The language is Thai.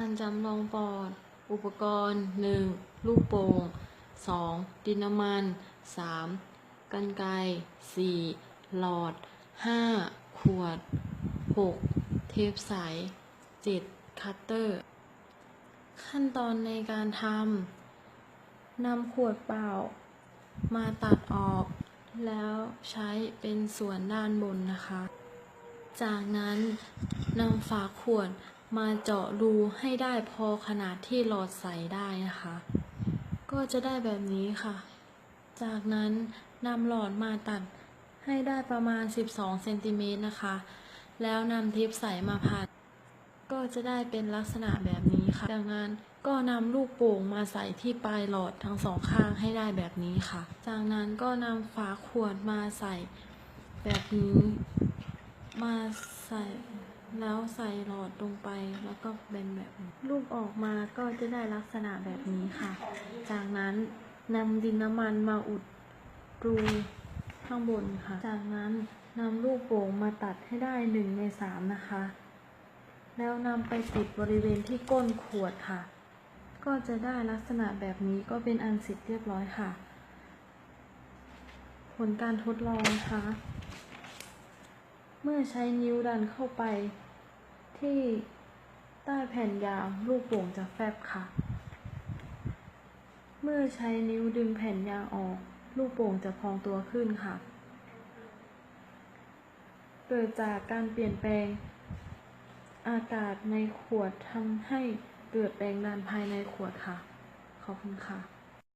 การจำลองปอด อุปกรณ์ 1. ลูกโป่ง 2. ดินน้ำมัน 3. กันไกร 4. หลอด 5. ขวด 6. เทปใส 7. คัตเตอร์ ขั้นตอนในการทำนำขวดเปล่า มาตัดออก แล้วใช้เป็นส่วนด้านบนนะคะ จากนั้นนำฝาขวด มาเจาะรูให้ได้พอขนาดที่หลอดใส่ได้นะคะ ก็จะได้แบบนี้ค่ะ จากนั้นนำหลอดมาตัดให้ได้ประมาณ 12เซนติเมตรนะคะ แล้วนำเทปใสมาพันก็จะได้เป็นลักษณะแบบนี้ค่ะ จากนั้นก็นำลูกโป่งมาใส่ที่ปลายหลอดทั้งสองข้างให้ได้แบบนี้ค่ะ จากนั้นก็นำฝาขวดมาใส่แบบนี้ มาใส่ แล้วใส่หลอดลงไปแล้วก็เป็นแบบลูกออกมาก็จะได้ลักษณะแบบนี้ค่ะ จากนั้นนำดินน้ำมันมาอุดรูข้างบนค่ะ จากนั้นนำลูกโป่งมาตัดให้ได้หนึ่งในสามนะคะ แล้วนำไปติดบริเวณที่ก้นขวดค่ะ ก็จะได้ลักษณะแบบนี้ก็เป็นอันเสร็จเรียบร้อยค่ะ ผลการทดลองนะคะ มื่อใช้นิ้วดันเข้าไป ที่ใต้แผ่นยางลูกโป่งจะแฟบค่ะ เมื่อใช้นิ้วดึงแผ่นยางออก ลูกโป่งจะพองตัวขึ้นค่ะ เกิดจากการเปลี่ยนแปลง อากาศในขวดทำให้เกิดแรงดันภายในขวดค่ะ ขอบคุณค่ะ